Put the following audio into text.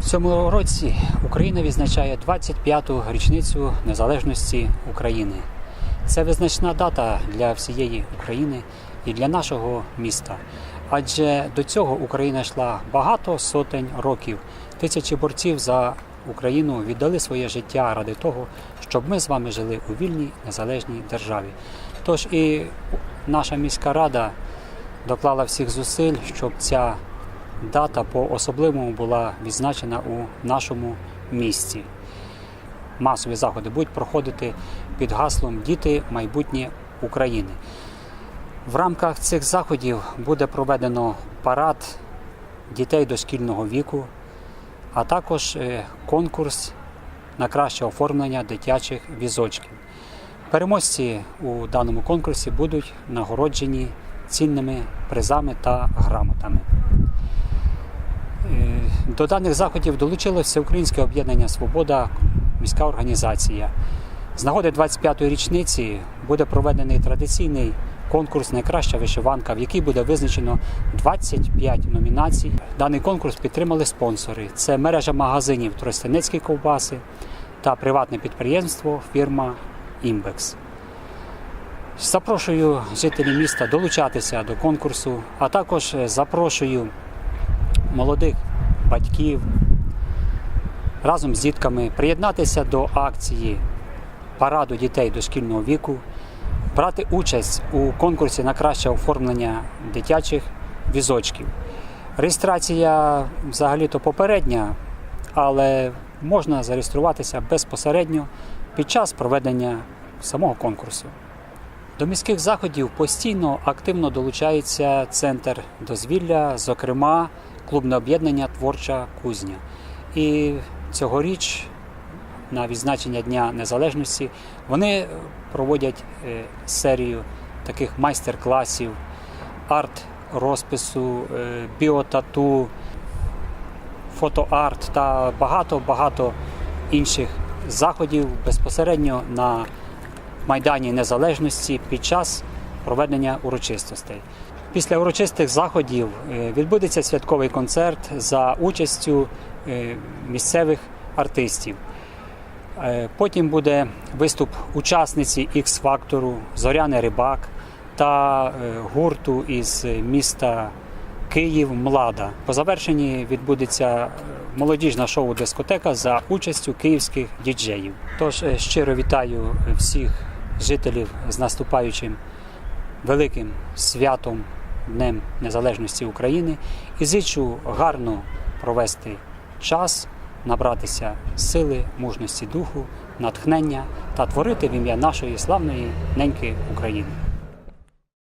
В цьому році Україна відзначає 25-ту річницю незалежності України. Це визначна дата для всієї України і для нашого міста. Адже до цього Україна йшла багато сотень років. Тисячі борців за Україну віддали своє життя ради того, щоб ми з вами жили у вільній незалежній державі. Тож і наша міська рада доклала всіх зусиль, щоб ця дата по-особливому була відзначена у нашому місті. Масові заходи будуть проходити під гаслом Діти майбутнє України. В рамках цих заходів буде проведено парад дітей дошкільного віку, а також е, конкурс на краще оформлення дитячих візочків. Переможці у даному конкурсі будуть нагороджені цінними призами та грамотами. До даних заходів долучилося Всеукраїнське об'єднання Свобода, міська організація. З нагоди 25-ї річниці буде проведений традиційний конкурс Найкраща вишиванка, в який буде визначено 25 номінацій. Даний конкурс підтримали спонсори: це мережа магазинів Тростянецькі ковбаси та приватне підприємство фірма Імбекс. Запрошую жителів міста долучатися до конкурсу, а також запрошую молодих батьків разом з дітками приєднатися до акції параду дітей дошкільного віку, брати участь у конкурсі на краще оформлення дитячих візочків. Реєстрація взагалі-то попередня, але можна зареєструватися безпосередньо під час проведення самого конкурсу. До міських заходів постійно активно долучається центр дозвілля, зокрема клубне об'єднання Творча кузня. І цьогоріч на відзначення Дня Незалежності вони проводять е, серію таких майстер-класів, арт-розпису, е, біотату, фотоарт та багато-багато інших заходів безпосередньо на Майдані Незалежності під час проведення урочистостей. Після урочистих заходів е, відбудеться святковий концерт за участю е, місцевих артистів. Е, Потім буде виступ учасниці X-фактору Зоряни Рибак та гурту із міста Київ Млада. По завершенні відбудеться молодіжна шоу-дискотека за участю київських діджеїв. Тож щиро вітаю всіх жителів з наступаючим великим святом Днем Незалежності України і зичу гарно провести час, набратися сили, мужності духу, натхнення та творити в ім'я нашої славної неньки України.